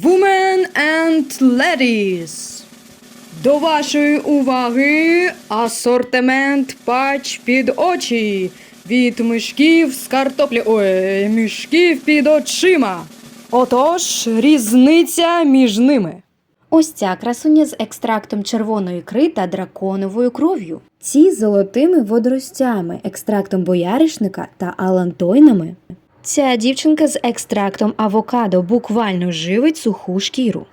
Women and Ladies. До вашої уваги асортимент пач під очі від мішків з картоплі. Ой, мішків під очима. Отож, різниця між ними. Ось ця красуня з екстрактом червоної ікри та драконовою кров'ю. Ці золотими водоростями, екстрактом бояришника та алантойнами. Ця дівчинка з екстрактом авокадо буквально живить суху шкіру.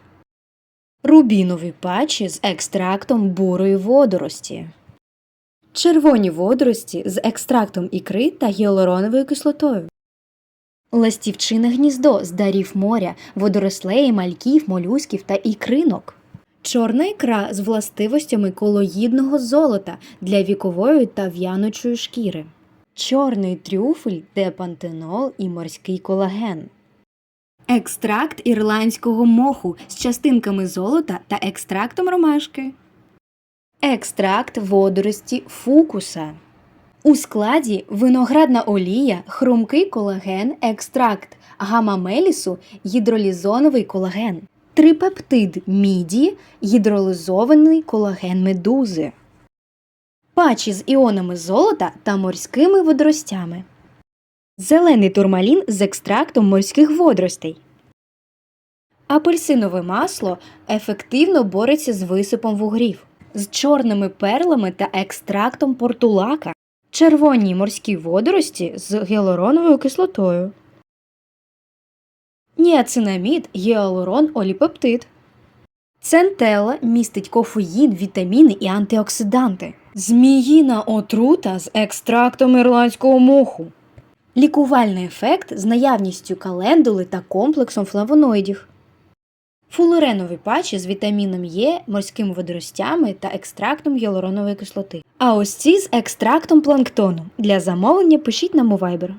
Рубінові патчі з екстрактом бурої водорості. Червоні водорості з екстрактом ікри та гіалуроновою кислотою. Ластівчине гніздо з дарів моря, водорослей, мальків, молюсків та ікринок. Чорна ікра з властивостями колоїдного золота для вікової та в'яночої шкіри. Чорний трюфель, де пантенол і морський колаген. Екстракт ірландського моху з частинками золота та екстрактом ромашки. Екстракт водорості фукуса. У складі виноградна олія, хрумкий колаген, екстракт гамамелісу, гідролізоновий колаген, трипептид міді, гідролізований колаген медузи, пачі з іонами золота та морськими водоростями, зелений турмалін з екстрактом морських водоростей. Апельсинове масло ефективно бореться з висипом вугрів, з чорними перлами та екстрактом портулака червоні морські водорості з гіалуроновою кислотою. Ніацинамід, гіалурон, оліпептид. Центела містить кофеїн, вітаміни і антиоксиданти. Зміїна отрута з екстрактом ірландського моху. Лікувальний ефект з наявністю календули та комплексом флавоноїдів. Фулеренові пачі з вітаміном Е, морськими водоростями та екстрактом гіалуронової кислоти. А ось ці з екстрактом планктону. Для замовлення пишіть нам у Viber.